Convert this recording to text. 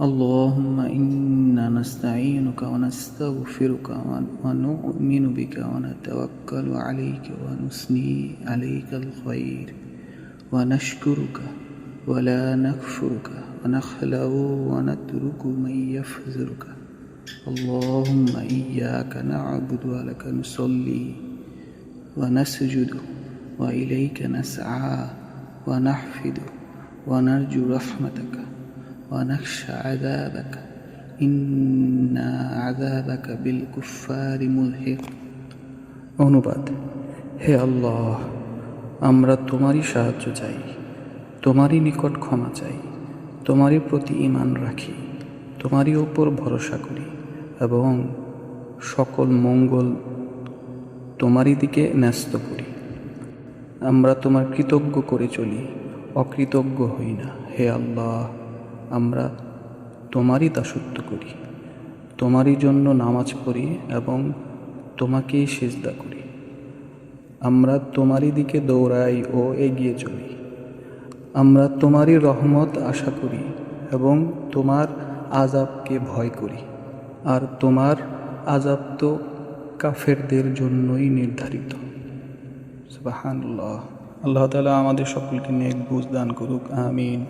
اللهم إنا نستعينك ونستغفرك ونؤمن بك ونتوكل عليك ونثني عليك الخير. ونشكرك ولا نكفرك ونخلع ونترك من يفزرك. اللهم إياك نعبد ولك نصلي ونسجد وإليك نسعى ونحفد ونرجو رحمتك. ونخشى عذابك إن عذابك بالكفار ملحق অনুবাদ হে আল্লাহ আমরা তোমারই সাহায্য চাই তোমারই নিকট ক্ষমা চাই তোমারই প্রতি ঈমান রাখি তোমারই ওপর ভরসা করি এবং সকল মঙ্গল তোমারই দিকে ন্যস্ত করি আমরা তোমার কৃতজ্ঞ করে চলি অকৃতজ্ঞ হই না হে আল্লাহ আমরা তোমারই দাসত্ব করি, তোমারই জন্য নামাজ পড়ি এবং তোমাকেই সেজদা করি। আমরা তোমারই দিকে দৌড়াই ও এগিয়ে চলি। আমরা তোমারই রহমত আশা করি এবং তোমার আজাবকে ভয় করি। আর তোমার আজাব তো কাফেরদের জন্যই নির্ধারিত। আল্লাহ তালা আমাদের সকলকে নেক বুঝ দান করুক, আমিন।